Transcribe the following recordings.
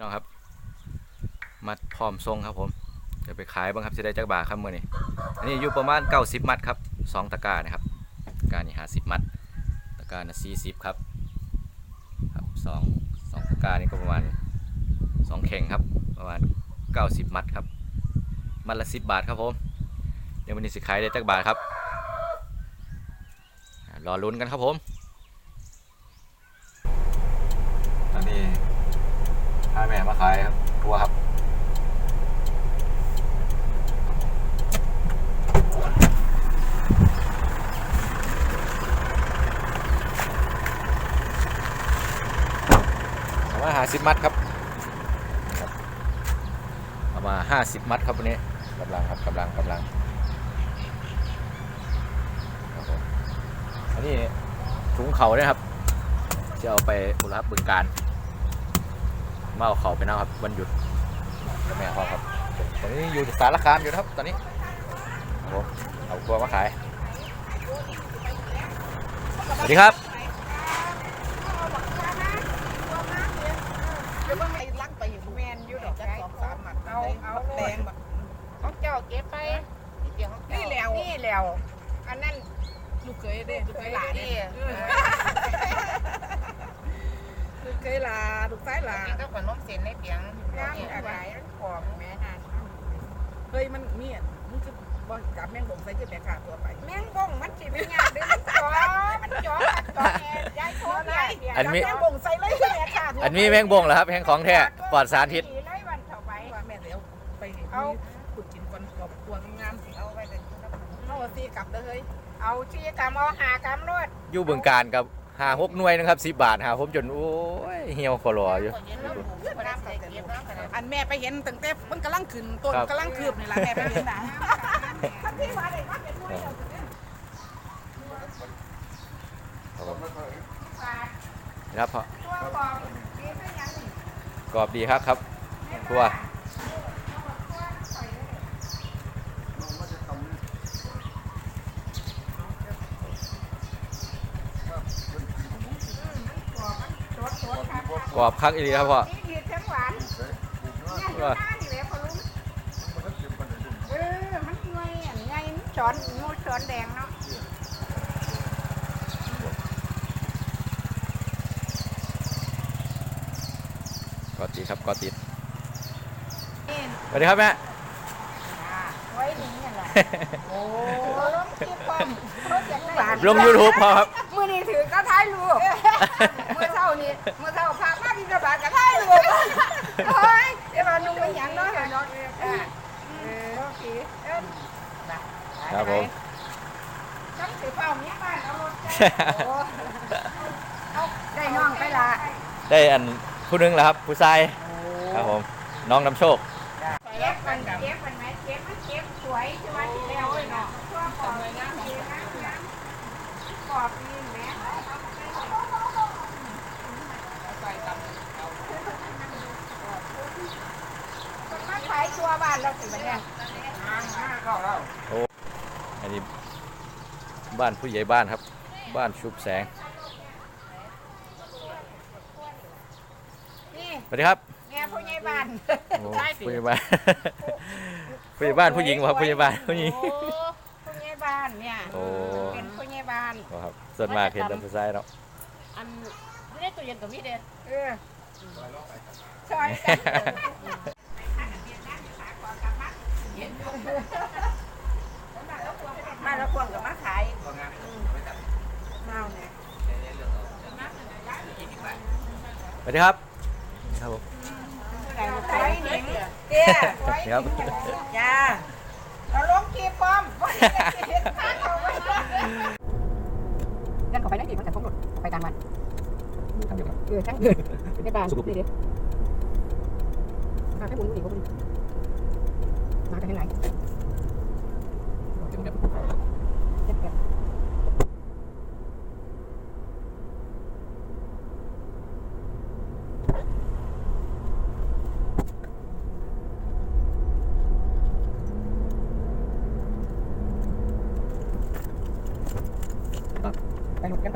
พี่น้องครับ มัดพร้อมทรงครับผมจะไปขายบ้างครับจะได้จักบาทครับเมื่อนี้อันนี้อยู่ประมาณ 90 มัดครับสองตะกร้านะครับตะกร้านี่50 มัดตะกร้านะ40ครับครับสองสองตะกร้านี่ก็ประมาณสองเข่งครับ ประมาณ 90 มัดครับ มัดละ 10 บาทครับผมเดี๋ยววันนี้สิขายได้จักบาทครับอ่ารอลุ้นกันครับผม ตอนนี้าแม่มาขายครับตัวครับเอามาหาสิบมัดครับเอามาห้าสิบมัดครับวันนี้กำลังครับกำลังกำลังครับผมอันนี้ถุงเขาเนี่ยครับจะเอาไปบุรพบึงการ มาเอาเขาไปนะครับวันหยุดแม่เขาครับตอนนี้อยู่สารคามอยู่นะครับ ตอนนี้ผมเอาตัวมาขายสวัสดีครับเดี๋ยวเบิ่งไอ้ลักไปอยู่แม่นอยู่ดอกจักสองสามหมัดเอาเอาแดงบักของเจ้าเก็บไปนี่เดี๋ยวของเจ้านี่แล้วนี่แล้วอันนั้นลูกเคยเด้ลูกเคยหลานนี่เด้ ลูกเคยลาลูกซ้ายลากินกับขนมเส้นในเปียงย่างอะไรของแม่นานเฮ้ยมันมีอะมึงจะบ่กับแม่งหลงใส่จะแม่ขาตัวไป แมงบงมันสิไม่ยากเด้อมันจ่อมันจ่อจ่อแม่ยายโทษยายเดี๋ยอันมีแมงหลงใส่เลยจะแม่ขาอันนี้แมงบงเหรอครับแมงของแท้ปลอดสารพิษเข้าไปว่าแม่เดี๋ยวไปเอาขุดกินก่อนกอบตัวงงามสิเอาไปเลยเอาสิกลับเด้อเฮ้ยเอาชีกรรมเอาหากรรมรวดอยู่บึงการกับ หาหกหน่วยนะครับสิบบาทหาผมจนโอ้ยเหี่ยวคอรออยู่น้ำใส่เก็บแล้วขนาดอันแม่ไปเห็นตั้งแต่มันกำลังขึ้นต้นครับ กำลังคืบนี่ล่ะแม่ไปเห็นนะท่านพี่มาได้มาเป็นด้วยครับผมนะครับพ่อตัวกองดีซะยังกรอบดีครับครับตัว กรอบคักอีดีครับพ่อนี่ดีทั้งหวานเนี่ยอยู่หน้านี่แหละพอลุงเออมันหน่วยอันใหญ่มันช้อนงูช้อนแดงเนาะกอติดครับกอติดนี่สวัสดีครับแม่ไว้นี่แหละโอ้ลงคลิปพร้อมเขาเสียงหวานลง YouTube พอครับ นี้ถือก็ท้ายลูกมือเท่านี้มือเท่าพามาบินกระบาดก็ท้ายลูกเฮ้ยเดี๋ยวมานุ่งไปหยังเนาะเห็นเนาะเออเออโอเคเอิ้นไปครับผมต้องถือเป้าเมียบ้านเอารถใจโอ้เอาได้น้องไปละได้อันผู้หนึงแล้วครับผู้ชายครับผมน้องนำโชค เก็บมันเก็บมันไหมเก็บมันเก็บสวยใช่ไหมที่แล้วเอ้ยเนาะชั่วปอบเลยนะเก็บนะนะปอบนี่แหมมันมาขาย ตัวบ้านเราสิมันเนี่ยอันนี้บ้านผู้ใหญ่บ้านครับ บ้านชุบแสงนี่สวัสดีครับแม่ผู้ใหญ่บ้านโอ้ผู้ใหญ่บ้าน ผู้ใหญ่บ้านผู้หญิงเหรอครับผู้ใหญ่บ้านผู้หญิง โอ้ผู้ใหญ่บ้านเนี่ยโอ้ เป็นผู้ใหญ่บ้านอ๋อครับส่วนมากเห็นแต่ผู้ชายเนาะอันไม่ได้ตัวเย็นตัวมีเด็ดเออซอยกัน มาแล้วควงกับมาขายเมาเนี่ยสวัสดีครับครับผมขายหนิงเตี้ยครับจ้าเราลงคีบปอมว่าจะเห็นทางเอาไว้ยันเข้าไปได้ดีมันจะสมรสไปตามมันทำอยู่ครับเออช่างเกิดเป็นในบ้านนี่เด็ดมาให้บุญดีกว่าบุญมากันให้ไหนเจ็บกัน ไปหลุดกั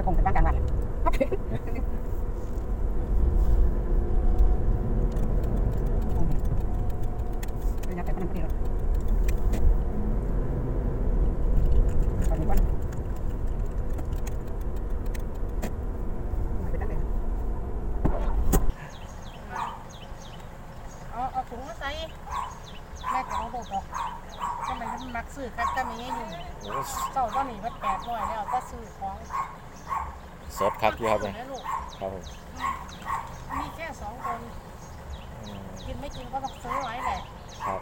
เอาเอาถุงมาใส่แม่ก็เอาโบกออกทำไมมันมักซื้อคัดก็ไม่ยู่งโอ้เจ้าว่านี่มันแปดร้อยแล้วก็ซื้อของสดคักอยู่ครับผมแล้ลูครับผมมีแค่สองคนกินไม่กินก็ต้องซื้อไว้แหละครับ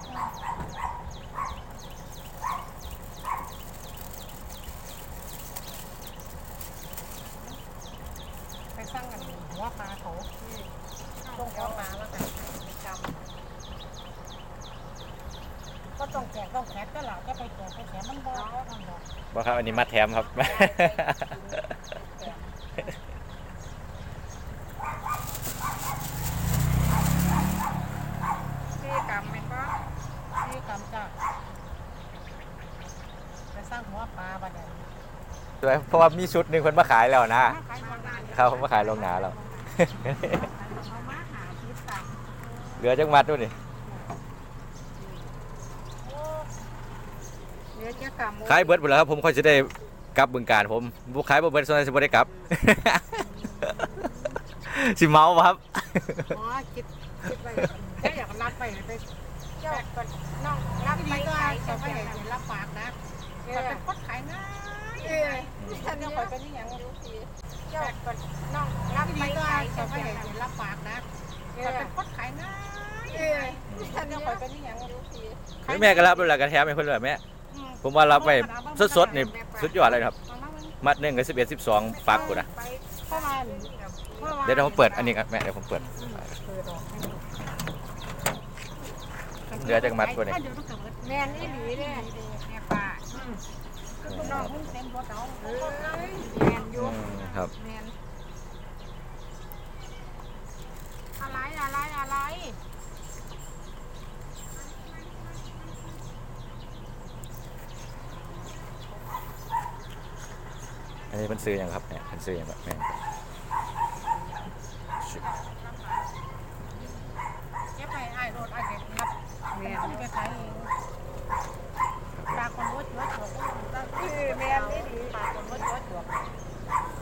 ไปสร้างกันหัวปลาเขาตรงหัวปลาแล้วกัน ต้องแจกต้องแขกก็หล่ะจะไปแจกไปแขกมันบ่ก็ทำดอกบ่ครับอันนี้มัดแถมครับที่กำเป็นบ่นี่กำจ้ะไปสร้างหัวปลาบัดนี้เพราะว่ามีชุดหนึ่งคนมาขายแล้วนะ ขายบางร้านเขามาขายลงหนาแล้ว เอามาหาที่ต่างเหลือจังมัดด้วยนี่ เห ลือจะกำขายเบิร์ดหมดแล้วครับผมค่อยจะได้กลับบึงการผมบุขายบ่เบิร์ดส่วนใหญ่จะบ่ได้กลับ สิเมาบ่ครับ อ๋อคิดคิดไปแค่อยากนัดไปไปเจ้าก็น้องรับที่ไปนี่ก็ขายจะจะไปไปเห็นรับปากนะเอแต่อเป็นคนขายง่ายเออฉันจะคอยไปนี่อย่างรู้ทีเจ้าก็น้องรับที่ไปนี่ก็ขายจะจะไปไปเห็นรับปากนะเอแต่อเป็นคนขายง่ายเออฉันจะคอยไปนี่อย่างรู้ทีแม่ก็รับด้วยล่ะกระแถมให้เพิ่นเลยแม่ ผมว่ารับไปสดๆนี่สุดยอดเลยครับ มัดหนึ่งกับ11 12ปักกูนะไปเข้ามาเดี๋ยวผมเปิดอันนี้ครับแม่เดี๋ยวผมเปิดเหลือจากมัดกูนี่แม่นอีหลีเด้แม่ป้าคือน้องมึงเต็มรถเอาเอ้ยแม่นอยู่อืมครับแม่นอะไรอะไรอะไร นี้เป็นซื้อยังครับเนี่ยเป็นซื้อยังครับแม่เก็บไปไอ้รถไอ้เก็บรับแม่นเอาไปขายเองปลาคนวัดวัดหัวคือแม่นอีหลีปลาคนวัดวัดหัว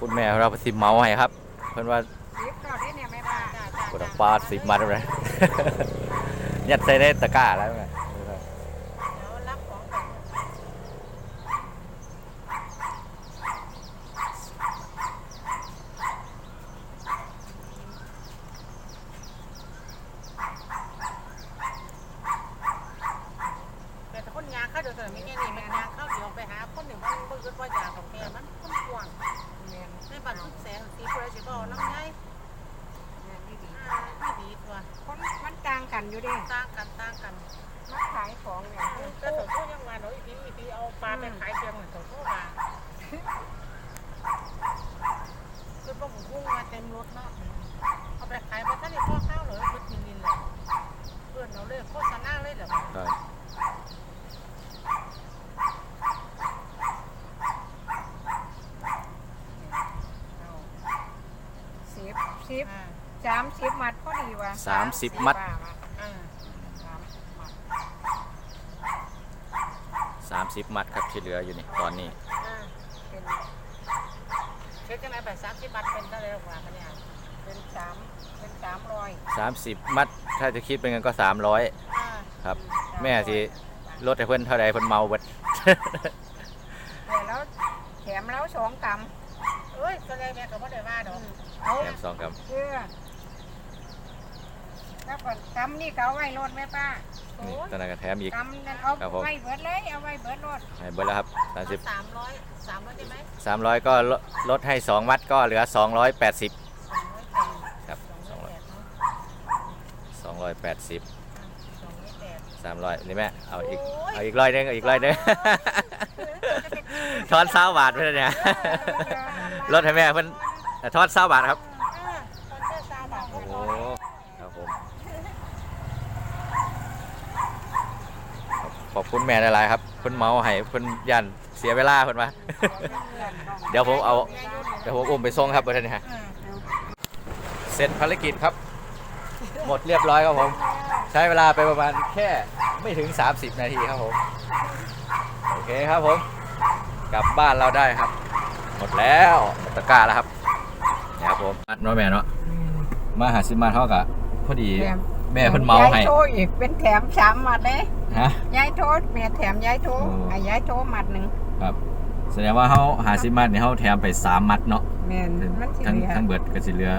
คุณแม่เราสิเมาให้ครับ เพิ่อนว่าสิบเก้าได้เนี่ยแม่ป้าจ้าจ้ากดปาดสิบมัดเลยยัดใส่ในตะกร้าแล้วไงดี๋ยวรับของก่อน แต่ถ้าคนยางเข้าเดี๋ยวเสนอไม่แค่นี้มันยางเข้าเดี๋ยวไปหาคนหนึ่งมันเบิ่งว่ายางของแกมันคนกว้างแม่นในบัตรทุกแสงสีเพื่อสิบเอาน้ำใหญ่แม่นอีหลีอ่าไม่ดีตัวคนมันต่างกันอยู่เด้ต่างกันต่างกันมาขายของเนี่ยแต่สมมติยังมาเนาะอีพีอีพีเอาปลาไปขายเพียงเหมือนสมมติมาคือพวกหมูกุ้งมาเต็มรถเนาะเอาไปขายไปท่านในพ่อข้าวเลยรถมินินเลยเพื่อนเราเลยโฆษณาเลยเหรอ ครับ สิบสิบ อ่า สามสิบมัดพอดีว่ะ สามสิบมัดอ่าสามสิบมัดสามสิบมัดครับที่เหลืออยู่นี่ตอนนี้อ่าเป็นเช็คกันไหนไปสามสิบบาทเป็นเท่าไหรกว่ากันเนี่ยเป็นสามเป็นสามร้อยสามสิบมัดถ้าจะคิดเป็นเงินก็สามร้อย อ่าครับแม่สิ ลดให้เพิ่นเท่าใดเพิ่นเมาเบิดเดี๋ยวแล้วแถมแล้วสองกเอ้ยก็เลยแม่ก็ไม่ได้ว่าดอกำเอาแถมสองครับเพื่อ แล้วก่อนกำนี่ก็เอาไว้รถแม่ป้านี่ตอนนั้นก็แถมอีก กำนั่นเอาครับผม ไว้เบิดเลยเอาไว้เบิดรถให้เบิดแล้วครับสามสิบสามร้อยสามร้อยได้ไหมสามร้อยก็ลดลดให้สองมัดก็เหลือสองร้อยแปดสิบครับสองร้อยแปดเนาะสองร้อยแปดสิบสองร้อยแปด สามร้อยนี่แม่เอาอีกโอ้ย เอาอีกร้อยหนึงเอาอีกร้อยหนึง ทอนเศร้าบาทไปเลยเนี่ยลดให้แม่เพิ่นทอนเศร้าบาทครับ อ่าตอนแค่สามบาทก็ โอ้ พอ ครับผม ขอบคุณแม่หลายๆครับเพิ่นเมาให้เพิ่นยันเสียเวลาเพิ่นมาเดี๋ยวผมเอา เดี๋ยวผมอุ้มไปส่งครับเพื่อนนี่ฮะอ่าเสร็จภารกิจครับ หมดเรียบร้อยครับผม ใช้เวลาไปประมาณแค่ไม่ถึง 30 นาทีครับผม โอเคครับผม กลับบ้านเราได้ครับ หมดแล้วหมดตะกร้าแล้วครับนี่ครับผมมัดเน้อยแม่เนาะมาหาซิมาเท่ากับพอดี แม่ เพิ่นเมาให้ ยายโทรอีกเป็นแถมสามมัดเลยฮะ ยายโทรแม่แถมยายโทรโอ้ให้ยายโทรมัดหนึ่งครับแสดงว่าเขาหาสิมัดเนี่ยเขาแถมไปสามมัดเนาะแม่นมันสิทั้งเหลือทั้งเบิดก็สิเหลือ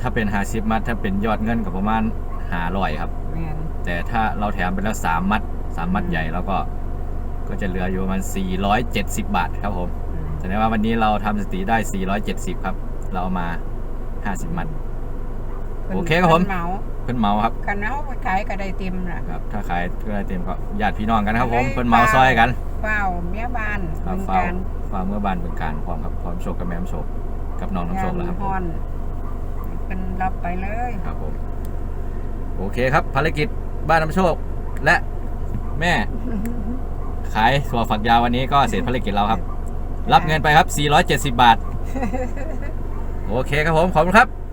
ถ้าเป็นหาสิมัดถ้าเป็นยอดเงินก็ประมาณหาร้อยครับ แม่นแต่ถ้าเราแถมไปแล้วสามมัดสามมัดอืมใหญ่แล้วก็ ก็จะเหลืออยู่ประมาณ470 บาทครับผมอืมแสดงว่าวันนี้เราทำสถิติได้ 470 ครับ เราเอามา 50 มัด โอเคครับผมพิ่นเหมาเพิ่นเมาครับ คันเอาไปขายก็ได้เต็มล่ะ ครับ ถ้าขายก็ได้เต็มก็ญาติพี่น้องกันครับผมได้เพิ่นเมาซอยกันเฝ้าเมียบ้านครับบึงฝ้าวการฝ้าวเมื่อบ้านเป็นการพร้อมครับพร้อมโชคกับแม่น้ำโชคกับน้องน้ำโชคแล้วครับผมฮ้อนเป็นรับไปเลยครับผมโอเคครับ ภารกิจบ้านน้ำโชค และแม่ ขายถั่วฝักยาววันนี้ก็เสร็จภารกิจเราครับ รับเงินไปครับ 470 บาท โอเคครับผม ขอบคุณครับ